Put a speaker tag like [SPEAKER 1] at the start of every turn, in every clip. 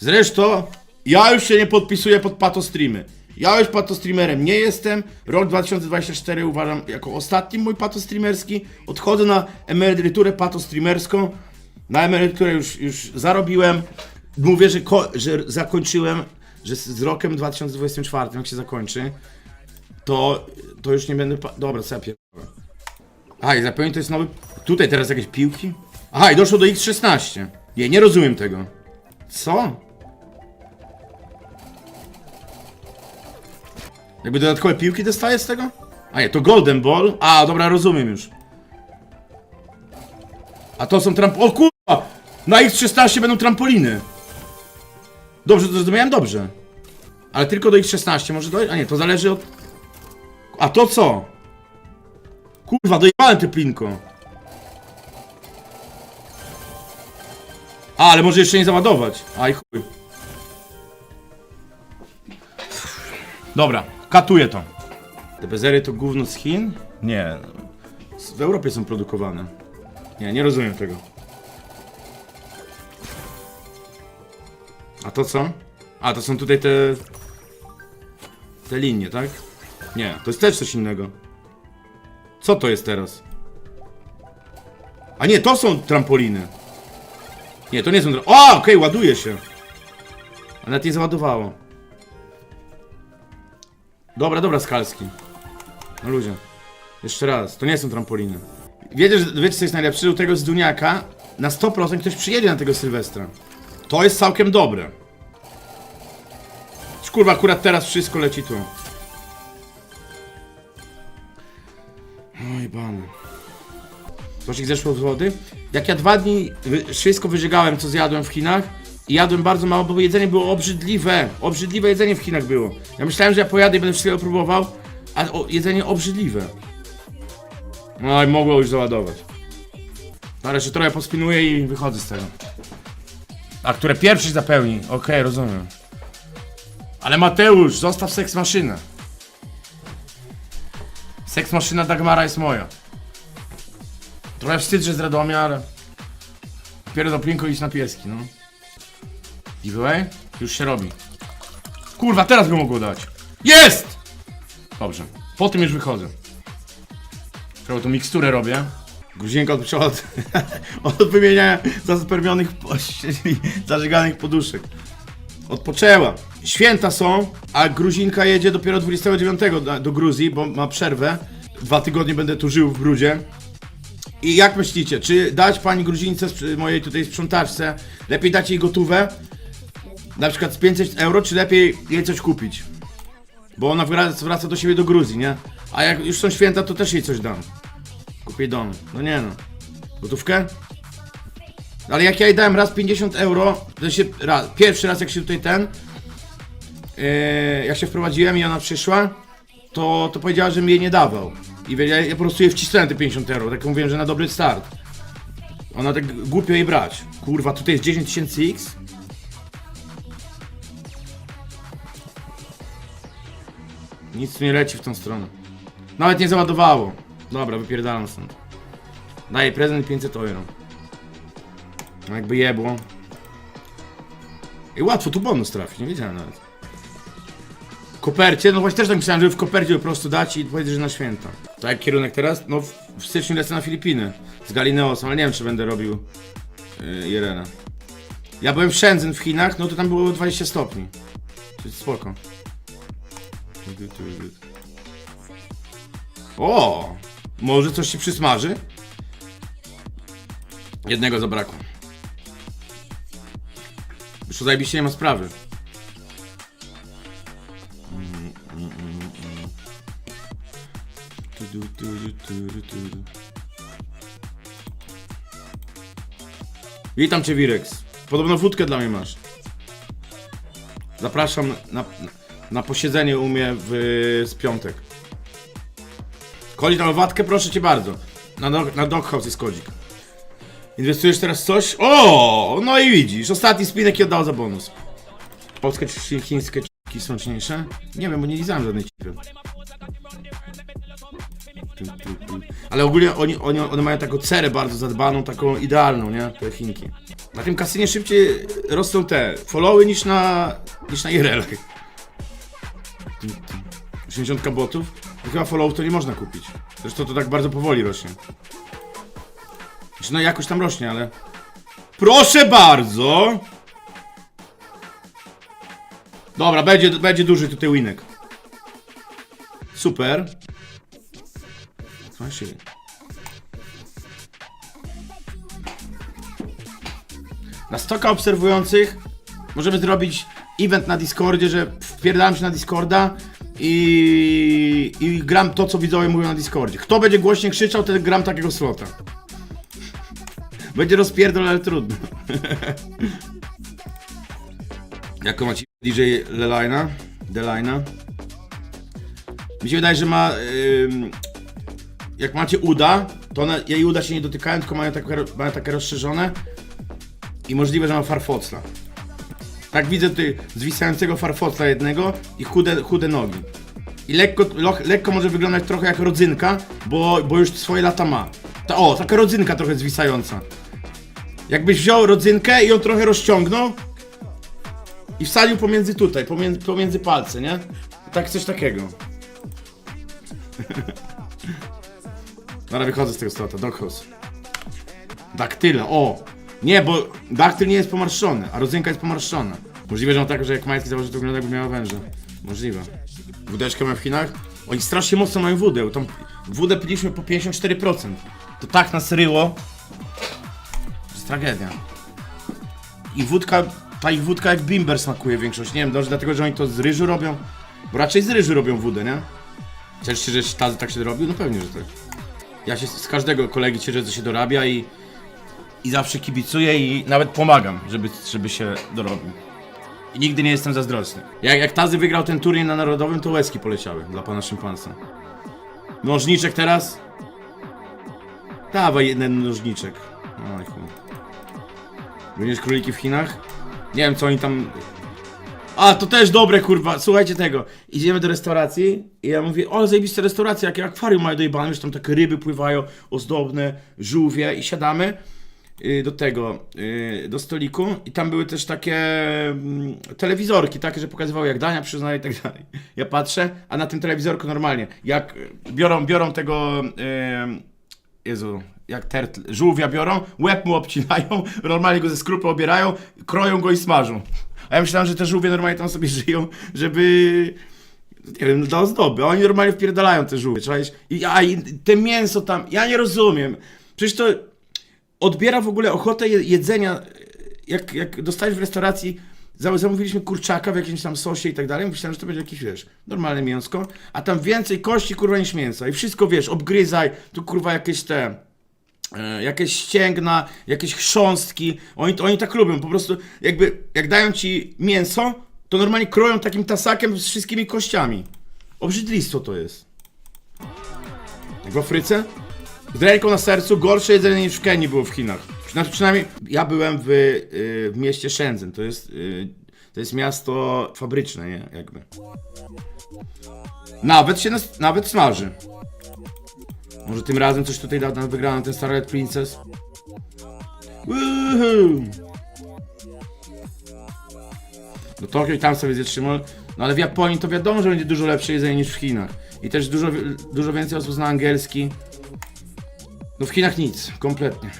[SPEAKER 1] Zresztą, ja już się nie podpisuję pod patostreamy. Ja już patostreamerem nie jestem. Rok 2024 uważam jako ostatni mój patostreamerski. Odchodzę na emeryturę patostreamerską. Na emeryturę już, już zarobiłem. Mówię, że, że zakończyłem, że z, rokiem 2024, jak się zakończy, to, to już nie będę. Dobra, co ja zapewne to jest nowy. Tutaj teraz jakieś piłki? Aha, i doszło do X16. Nie, nie rozumiem tego. Co? Jakby dodatkowe piłki dostaję z tego? A nie, to Golden Ball. A, dobra, rozumiem już. A to są tramp... O kurwa! Na X16 będą trampoliny. Dobrze, to zrozumiałem dobrze. Ale tylko do X16 może dojść? A nie, to zależy od... A to co? Kurwa, dojebałem te plinko. A, ale może jeszcze nie załadować. Aj chuj. Dobra, katuję to. Te bezery to gówno z Chin? Nie. W Europie są produkowane. Nie, nie rozumiem tego. A to co? A, to są tutaj te... Te linie, tak? Nie, to jest też coś innego. Co to jest teraz? A nie, to są trampoliny. Nie, to nie są... O, okej, ładuje się. A nawet nie załadowało. Dobra, dobra, Skalski. No ludzie. Jeszcze raz, to nie są trampoliny. Wiecie, że- wiecie co jest najlepsze? U tego z Duniaka na 100% ktoś przyjedzie na tego Sylwestra. To jest całkiem dobre. Kurwa, akurat teraz wszystko leci tu. Oj, bany. Tosik zeszło z wody? Jak ja dwa dni wszystko wyżygałem, co zjadłem w Chinach i jadłem bardzo mało, bo jedzenie było obrzydliwe. Obrzydliwe jedzenie w Chinach było. Ja myślałem, że ja pojadę i będę wszystkiego próbował, a jedzenie obrzydliwe. No i mogło już załadować. No, ale jeszcze trochę pospinuję i wychodzę z tego. A które pierwszy zapełni? Okej, rozumiem. Ale Mateusz, zostaw seks maszynę. Seks maszyna Dagmara jest moja. Trochę wstyd, że z Radomia, ale... Dopiero do Plinko iść na pieski, no. Giveaway? Już się robi. Kurwa, teraz by mogło dać. Jest! Dobrze. Po tym już wychodzę. Trochę tą miksturę robię. Gruzinka odpoczęła od, od wymieniania zaspermionych, zażyganych poduszek. Odpoczęła. Święta są, a Gruzinka jedzie dopiero 29 do, do Gruzji, bo ma przerwę. Dwa tygodnie będę tu żył w brudzie. I jak myślicie, czy dać pani Gruzince, mojej tutaj sprzątaczce, lepiej dać jej gotówę, na przykład z 500 euro, czy lepiej jej coś kupić? Bo ona wraca, do siebie do Gruzji, nie? A jak już są święta, to też jej coś dam. Kupię dom. No nie no. Gotówkę? Ale jak ja jej dałem raz 50 euro, to się, raz, pierwszy raz jak się tutaj ten, yy, jak się wprowadziłem i ona przyszła, to, to powiedziała, że mi jej nie dawał. I ja, ja po prostu jej wcisnąłem te 50 euro, tak mówiłem, że na dobry start. Ona tak głupio jej brać. Kurwa, tutaj jest 10 tysięcy X? Nic tu nie leci w tą stronę. Nawet nie załadowało. Dobra, wypierdalam stąd. Daję prezent 500 euro. No jakby jebło. I łatwo tu bonus trafi, nie wiedziałem nawet. Kopercie, no właśnie też tak myślałem, żeby w kopercie po prostu dać i powiedzieć, że na święta. To jak kierunek teraz? No w, styczniu lecę na Filipiny z Galineosem, ale nie wiem czy będę robił yy, Irena. Ja byłem w Shenzhen w Chinach, no to tam było 20 stopni. To jest spoko. O! Może coś się przysmaży? Jednego zabrakło. Już zajebiście nie ma sprawy. Witam cię, Wirex. Podobno wódkę dla mnie masz. Zapraszam na, na posiedzenie u mnie w, z piątek. Kodzik na ławatkę, proszę cię bardzo. Na, dog, na Doghouse jest kodzik. Inwestujesz teraz coś? O, no i widzisz, ostatni spinek i oddał za bonus. Polskie czy chińskie są ważniejsze? Nie wiem, bo nie lizałem żadnej cipy. Ale ogólnie oni, oni, one mają taką cerę bardzo zadbaną, taką idealną, nie? Te Chinki. Na tym kasynie szybciej rosną te followy niż na, niż na IRL. 80 botów? To chyba followów to nie można kupić. Zresztą to tak bardzo powoli rośnie. Znaczy, no jakoś tam rośnie, ale... Proszę bardzo! Dobra, będzie, będzie duży tutaj winek. Super. Się... Na stoka obserwujących możemy zrobić event na Discordzie, że wpierdalam się na Discorda i, i gram to, co widzowie mówią na Discordzie. Kto będzie głośniej krzyczał, ten gram takiego slota. Będzie rozpierdol, ale trudno. Jaką macie DJ Lelina? Delina? Mi się wydaje, że ma... ym, jak macie uda, to one, jej uda się nie dotykają, tylko mają takie, mają takie rozszerzone i możliwe, że ma farfocla. Tak widzę tutaj zwisającego farfocla jednego i chude, chude nogi. I lekko, lekko może wyglądać trochę jak rodzynka, bo, bo już swoje lata ma. Ta, o, taka rodzynka trochę zwisająca. Jakbyś wziął rodzynkę i ją trochę rozciągnął i wsadził pomiędzy tutaj, pomiędzy, pomiędzy palce, nie? Tak, coś takiego. Dobra, wychodzę z tego slota, doghouse. Daktyla, o! Nie, bo daktyl nie jest pomarszczony, a rodzynka jest pomarszczona. Możliwe, że on tak, że jak majski założy, to wygląda jakby miała węża. Możliwe. Wódeczkę mają w Chinach? Oni strasznie mocno mają wódę, tam wódę piliśmy po 54%. To tak nas ryło. To jest tragedia. I wódka, ta ich wódka jak bimber smakuje większość. Nie wiem, może dlatego, że oni to z ryżu robią? Bo raczej z ryżu robią wódę, nie? Cieszysz się, że tazy tak się robił? No pewnie, że tak. Ja się z każdego kolegi cieszę, że się dorabia i, i zawsze kibicuję i nawet pomagam, żeby, żeby się dorobił. I nigdy nie jestem zazdrosny. Jak, jak Tazy wygrał ten turniej na narodowym, to łezki poleciały dla pana szympansa. Nożniczek teraz? Dawaj jeden nożniczek. Oj chuj. Króliki w Chinach? Nie wiem co oni tam... A, to też dobre, kurwa, słuchajcie tego. Idziemy do restauracji i ja mówię, o, zajebista restauracja, jakie akwarium mają dojebane, już tam takie ryby pływają, ozdobne, żółwie i siadamy do tego, y, do stoliku i tam były też takie mm, telewizorki, takie, że pokazywały jak dania przyznaje i tak dalej. Ja patrzę, a na tym telewizorku normalnie, jak y, biorą, biorą tego, y, Jezu, jak tertl, żółwia biorą, łeb mu obcinają, normalnie go ze skrupy obierają, kroją go i smażą. A ja myślałem, że te żółwie normalnie tam sobie żyją, żeby nie wiem, dla ozdoby. Oni normalnie wpierdalają te żółwie, czaisz? I, a, i te mięso tam, ja nie rozumiem. Przecież to odbiera w ogóle ochotę je- jedzenia. Jak, jak dostajesz w restauracji, za- zamówiliśmy kurczaka w jakimś tam sosie i tak dalej, myślałem, że to będzie jakieś, wiesz, normalne mięsko, a tam więcej kości, kurwa, niż mięsa. I wszystko, wiesz, obgryzaj, tu kurwa jakieś te... E, jakieś ścięgna, jakieś chrząstki. Oni, oni tak lubią, po prostu jakby jak dają ci mięso, to normalnie kroją takim tasakiem z wszystkimi kościami. Obrzydlistwo to jest. Jak w Afryce? Z ręką na sercu gorsze jedzenie niż w Kenii było w Chinach. Znaczy, przynajmniej ja byłem w, y, w mieście Shenzhen, to jest, y, to jest miasto fabryczne, nie? Jakby. Nawet się nawet smaży. Może tym razem coś tutaj da na wygraną ten Starlight Princess? Woohoo! Do Tokio i tam sobie zje trzymał. No ale w Japonii to wiadomo, że będzie dużo lepsze jedzenie niż w Chinach. I też dużo, dużo więcej osób zna angielski. No w Chinach nic, kompletnie.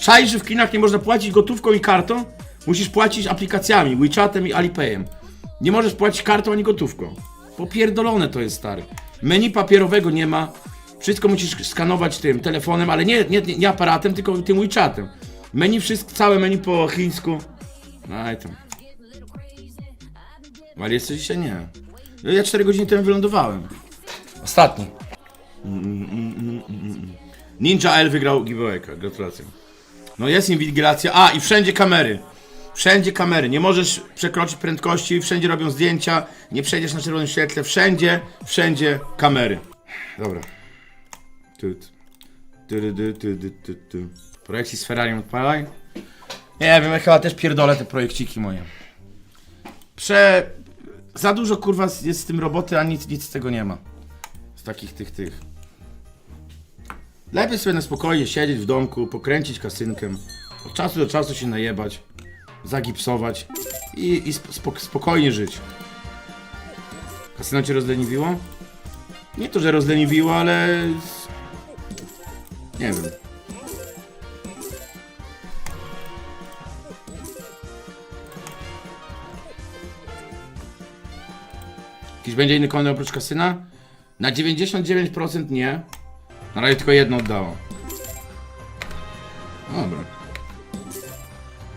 [SPEAKER 1] Czaj, że w Chinach nie można płacić gotówką i kartą? Musisz płacić aplikacjami, WeChatem i Alipayem. Nie możesz płacić kartą ani gotówką. Popierdolone to jest, stary. Menu papierowego nie ma. Wszystko musisz skanować tym telefonem, ale nie, nie, nie aparatem, tylko tym WeChatem. Menu, wszystko, całe menu po chińsku. No i tam. Ale jest coś dzisiaj nie. Ja 4 godziny temu wylądowałem. Ostatni. Ninja L wygrał giveawayka, gratulacje. No jest inwigilacja. A, i wszędzie kamery. Wszędzie kamery. Nie możesz przekroczyć prędkości, wszędzie robią zdjęcia, nie przejdziesz na czerwonym świetle, wszędzie, wszędzie kamery. Dobra. Tut. Tu, tu, tu, tu, tu, tu, tu. Projekcik z Ferrari odpalaj. Nie wiem, ja chyba też pierdolę te projekciki moje. Prze... Za dużo kurwa jest z tym roboty, a nic, nic z tego nie ma. Z takich tych, tych. Lepiej sobie na spokojnie siedzieć w domku, pokręcić kasynkiem. Od czasu do czasu się najebać, zagipsować i, i sp- spok- spokojnie żyć. Kasyno cię rozleniwiło? Nie to, że rozleniwiło, ale... Nie wiem. Jakiś będzie inny kontent oprócz kasyna? Na 99% nie. Na razie tylko jedno oddało. Dobra.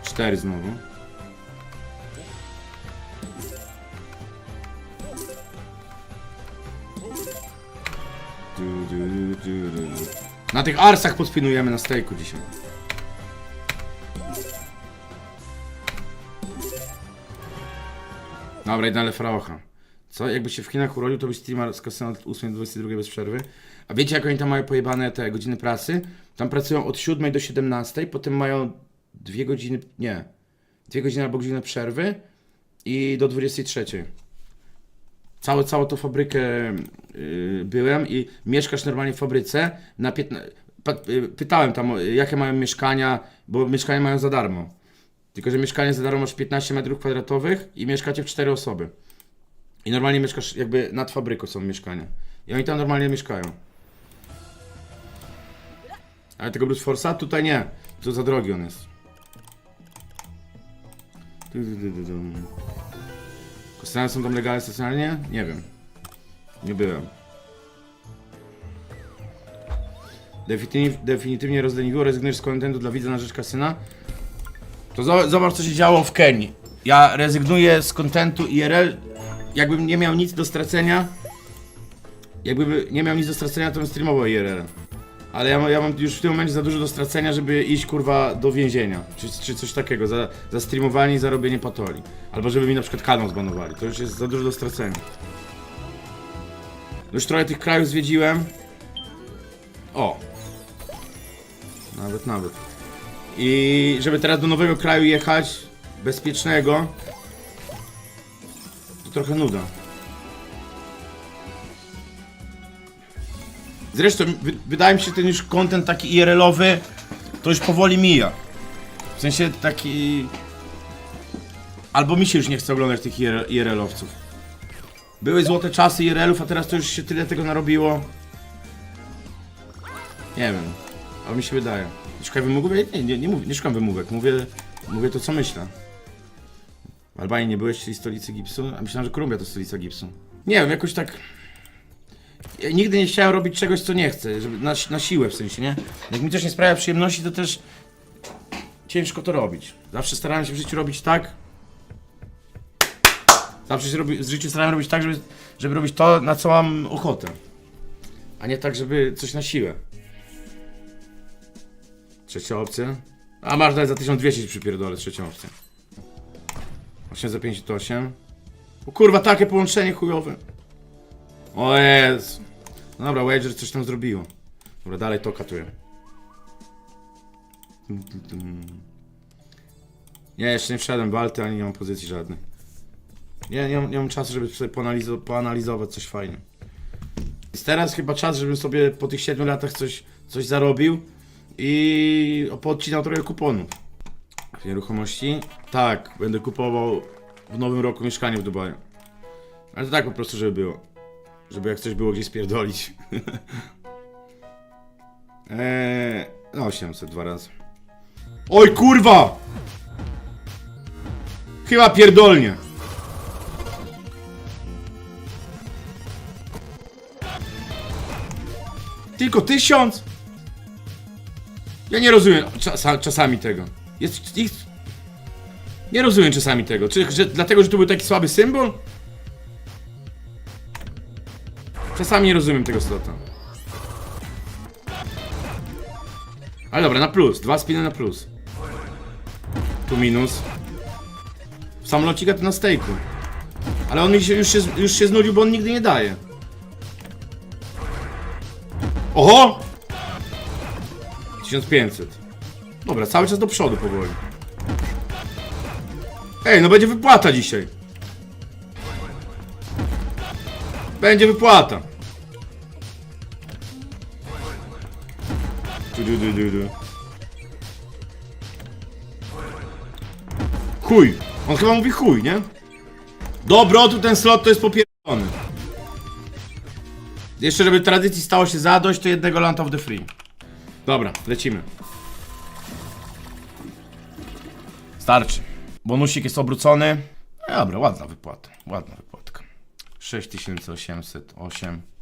[SPEAKER 1] Cztery znowu. Du, du, du, du, du. Na tych arsach podpinujemy na stejku dzisiaj. Dobra, idę na Lefraucha. Co? Jakby się w Chinach urodził, to byś streamer z kasyna od 8 do 22 bez przerwy. A wiecie, jak oni tam mają pojebane te godziny pracy? Tam pracują od 7 do 17, potem mają dwie godziny, nie, dwie godziny albo godzinę przerwy i do 23. Całe, całą tą fabrykę yy, byłem i mieszkasz normalnie w fabryce na 15... Pa, yy, pytałem tam, o, jakie mają mieszkania, bo mieszkania mają za darmo. Tylko, że mieszkanie za darmo masz 15 metrów kwadratowych i mieszkacie w 4 osoby. I normalnie mieszkasz, jakby nad fabryką są mieszkania. I oni tam normalnie mieszkają. Ale tego Bruce Force'a? Tutaj nie. To za drogi on jest. Kostiany są tam legalne stacjonarnie? Nie wiem. Nie byłem. Definityw, definitywnie rozleniwiło, rezygnujesz z kontentu dla widza na rzecz kasyna. To zo- zobacz, co się działo w Kenii. Ja rezygnuję z kontentu IRL, jakbym nie miał nic do stracenia. Jakby nie miał nic do stracenia, to bym streamował IRL. Ale ja, ja mam już w tym momencie za dużo do stracenia, żeby iść kurwa do więzienia. Czy, czy coś takiego, za, za streamowanie i za robienie patoli. Albo żeby mi na przykład kanał zbanowali. To już jest za dużo do stracenia. Już trochę tych krajów zwiedziłem. O! Nawet, nawet. I żeby teraz do nowego kraju jechać, bezpiecznego, trochę nuda. Zresztą wy, wydaje mi się, że ten już content taki IRL-owy to już powoli mija. W sensie taki... Albo mi się już nie chce oglądać tych IRL IRL-owców. Były złote czasy IRL-ów, a teraz to już się tyle tego narobiło. Nie wiem. Ale mi się wydaje. Szukaj wymówek? Nie, nie, nie, mówię, nie szukam wymówek. Mówię, mówię to, co myślę. W Albanii nie byłeś, czyli stolicy gipsu? A myślałem, że Kolumbia to stolica gipsu. Nie wiem, jakoś tak... Ja nigdy nie chciałem robić czegoś, co nie chcę, żeby na, na siłę w sensie, nie? Jak mi coś nie sprawia przyjemności, to też ciężko to robić. Zawsze starałem się w życiu robić tak. Zawsze się robi, w życiu starałem robić tak, żeby, żeby robić to, na co mam ochotę. A nie tak, żeby coś na siłę. Trzecia opcja. A masz dać za 1200 ci przypierdolę, trzecią opcję. 8 za 58. O kurwa, takie połączenie chujowe. O jest. No dobra, Wager coś tam zrobiło. Dobra, dalej to katuję. Nie, jeszcze nie wszedłem w alty, ani nie mam pozycji żadnej. Nie, nie mam, nie mam czasu, żeby sobie poanalizo- poanalizować coś fajnie. Jest teraz chyba czas, żebym sobie po tych 7 latach coś, coś zarobił i podcinał trochę kuponów. Nieruchomości? Tak, będę kupował w nowym roku mieszkanie w Dubaju. Ale to tak po prostu, żeby było. Żeby jak coś było gdzieś spierdolić. eee, no 800 dwa razy. Oj kurwa! Chyba pierdolnie. Tylko tysiąc? Ja nie rozumiem czasa, czasami tego. Jest ich... Nie rozumiem czasami tego. Czy że, dlatego, że tu był taki słaby symbol? Czasami nie rozumiem tego slota. Ale dobra, na plus. Dwa spiny na plus. Tu minus. Samolocika to na stejku. Ale on mi już, się już się znudził, bo on nigdy nie daje. Oho! 1500. Dobra, cały czas do przodu powoli. Ej, no będzie wypłata dzisiaj. Będzie wypłata. Du, du, du, du, du. Chuj. On chyba mówi chuj, nie? Dobro, tu ten slot to jest popierdolony. Jeszcze żeby tradycji stało się zadość, to jednego Land of the Free. Dobra, lecimy. Starczy. Bonusik jest obrócony. E, dobra, ładna wypłata. Ładna wypłatka. 6808.